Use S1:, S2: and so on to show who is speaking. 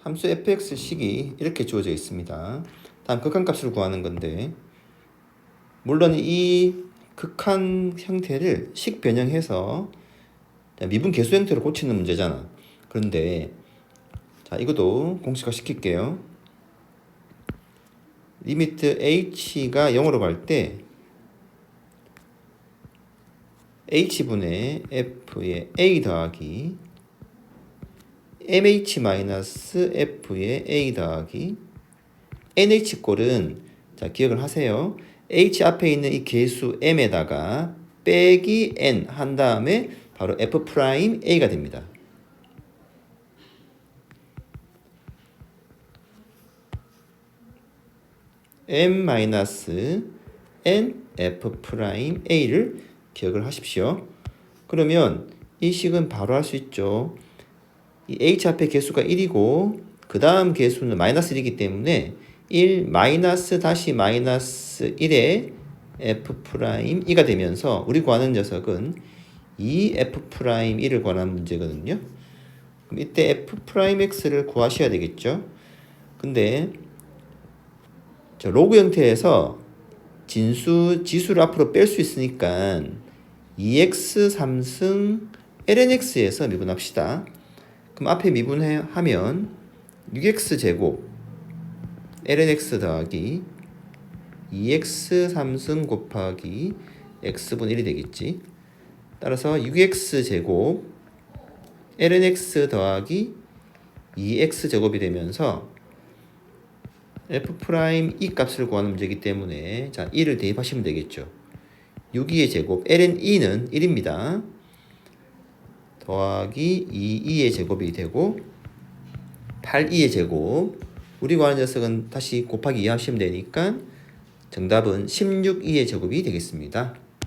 S1: 함수 fx식이 이렇게 주어져 있습니다. 다음 극한값을 구하는 건데 물론 이 극한 형태를 식 변형해서 미분 개수 형태로 고치는 문제잖아. 그런데 자 이것도 공식화 시킬게요. 리미트 h가 0으로 갈 때 h분의 f의 a 더하기 mh-f의 a 더하기 nh꼴은 자 기억을 하세요. h 앞에 있는 이 개수 m에다가 빼기 n 한 다음에 바로 f 프라임 a가 됩니다. m 마이너스 n f 프라임 a를 기억을 하십시오. 그러면 이 식은 바로 할 수 있죠. 이 h 앞에 개수가 1이고 그 다음 개수는 마이너스 1이기 때문에 1 마이너스 다시 마이너스 1에 f 프라임 2가 되면서 우리 구하는 녀석은 2 f 프라임 1을 구하는 문제거든요. 그럼 이때 f 프라임 x를 구하셔야 되겠죠. 근데 저 로그 형태에서 진수 지수를 앞으로 뺄 수 있으니까 2x 3승 lnx에서 미분합시다. 그럼 앞에 미분하면 6x 제곱 lnx 더하기 2x 3승 곱하기 x분 1이 되겠지. 따라서 6x 제곱 lnx 더하기 2x 제곱이 되면서 f 프라임 e 값을 구하는 문제이기 때문에 자 1을 대입하시면 되겠죠. 6 2의 제곱 ln 2는 1입니다. 더하기 2 2의 제곱이 되고 8 2의 제곱 우리 구하는 녀석은 다시 곱하기 2 하시면 되니까 정답은 16 2의 제곱이 되겠습니다.